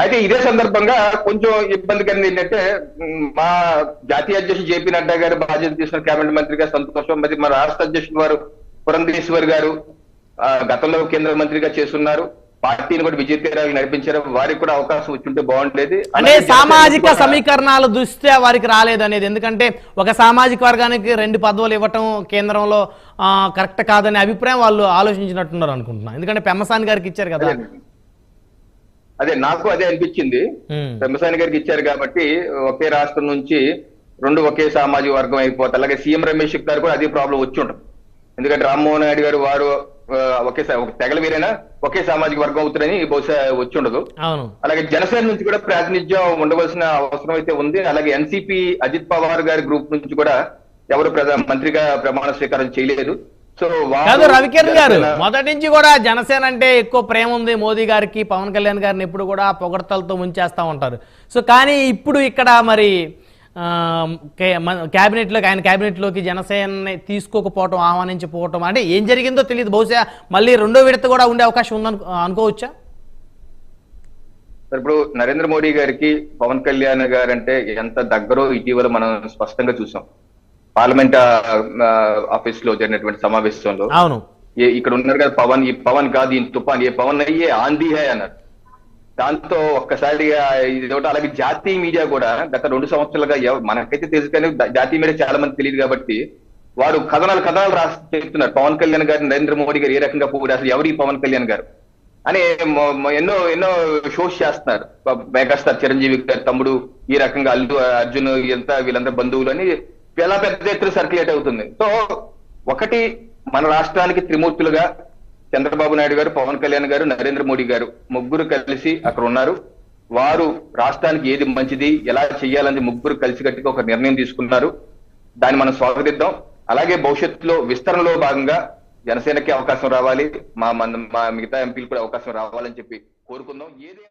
అయితే ఇదే సందర్భంగా కొంచెం ఇబ్బందికరంగా ఏంటంటే ఉమ్, మా జాతీయ అధ్యక్షుడు జేపీ నడ్డా గారు బాధ్యత తీసుకున్న కేబినెట్ మంత్రిగా సంతోషం మరి మా రాష్ట్ర అధ్యక్షుడు వారు పురంధేశ్వర్ గారు గతంలో కేంద్ర మంత్రిగా చేస్తున్నారు. పార్టీని కూడా విజయతీరాలు నడిపించారు. వారికి కూడా అవకాశం వచ్చి బాగుండేది. అంటే సామాజిక సమీకరణాల దృష్ట్యా వారికి రాలేదు అనేది. ఎందుకంటే ఒక సామాజిక వర్గానికి రెండు పదవులు ఇవ్వటం కేంద్రంలో కరెక్ట్ కాదనే అభిప్రాయం వాళ్ళు ఆలోచించినట్టున్నారు అనుకుంటున్నా ఎందుకంటే పెమ్మసాని గారికి ఇచ్చారు కదా. అదే నాకు అదే అనిపించింది. పెమ్మసాని గారికి ఇచ్చారు కాబట్టి ఒకే రాష్ట్రం నుంచి రెండు ఒకే సామాజిక వర్గం అయిపోతాయి. అలాగే సీఎం రమేష్ గారు కూడా అదే ప్రాబ్లం వచ్చి ఉంటుంది ఎందుకంటే రామ్మోహన్ నాయుడు గారు వారు ఒకే తెగల వీరైనా ఒకే సామాజిక వర్గం అవుతారని బహుశా వచ్చి ఉండదు అలాగే జనసేన నుంచి కూడా ప్రాతినిధ్యం ఉండవలసిన అవసరం అయితే ఉంది. అలాగే ఎన్సీపీ అజిత్ పవార్ గారి గ్రూప్ నుంచి కూడా ఎవరు ప్రధాన మంత్రిగా ప్రమాణ స్వీకారం చేయలేదు. కాదు రవికిరణ్ గారు జనసేన- మొదటి నుంచి కూడా జనసేన అంటే ఎక్కువ ప్రేమ ఉంది. మోదీ గారికి పవన్ కళ్యాణ్ గారిని ఎప్పుడు కూడా పొగడతలతో ముంచేస్తా ఉంటారు. సో కానీ ఇప్పుడు ఇక్కడ మరి క్యాబినెట్లోకి ఆయన క్యాబినెట్లోకి జనసేనని తీసుకోకపోవటం ఆహ్వానించకపోవటం అంటే ఏం జరిగిందో తెలియదు. బహుశా మళ్ళీ రెండో విడత కూడా ఉండే అవకాశం ఉందని అనుకోవచ్చా? ఇప్పుడు నరేంద్ర మోడీ గారికి పవన్ కళ్యాణ్ గారు అంటే ఎంత దగ్గరో ఇటీవల మనం స్పష్టంగా చూసాం. పార్లమెంట్ ఆఫీస్లో జరిగినటువంటి సమావేశంలో అవును. ఇక్కడ ఉన్నారు కదా పవన్ ఈ పవన్ కాదు ఈ తుఫాన్ ఏ పవన్ అయ్యే ఆంధీ హై అన్నారు. దాంతో ఒక్కసారిగా ఇది ఒకటి అలాగే జాతీయ మీడియా కూడా గత రెండు సంవత్సరాలుగా మనకైతే తెలుసు కానీ జాతీయ మీడియా చాలా మంది తెలియదు కాబట్టి వారు కథనాలు కథనాలు రాసి చెప్తున్నారు. పవన్ కళ్యాణ్ గారు నరేంద్ర మోడీ గారు ఏ రకంగా పోటీ అసలు ఎవరు ఈ పవన్ కళ్యాణ్ గారు? అని ఎన్నో ఎన్నో షోస్ చేస్తున్నారు. మెగాస్టార్ చిరంజీవి గారి తమ్ముడు ఈ రకంగా అల్లు అర్జున్ ఎంత వీళ్ళందరూ బంధువులు అని చాలా పెద్ద ఎత్తున సర్క్యులేట్ అవుతుంది? సో ఒకటి మన రాష్ట్రానికి త్రిమూర్తులుగా చంద్రబాబు నాయుడు గారు పవన్ కళ్యాణ్ గారు నరేంద్ర మోడీ గారు ముగ్గురు కలిసి అక్కడ ఉన్నారు. వారు రాష్ట్రానికి ఏది మంచిది ఎలా చేయాలని ముగ్గురు కలిసికట్టుగా ఒక నిర్ణయం తీసుకున్నారు. దాన్ని మనం స్వాగతిద్దాం. అలాగే భవిష్యత్తులో విస్తరణలో భాగంగా జనసేనకి అవకాశం రావాలి. మా మన మా మిగతా ఎంపీలు కూడా అవకాశం రావాలని చెప్పి కోరుకుందాం. ఏది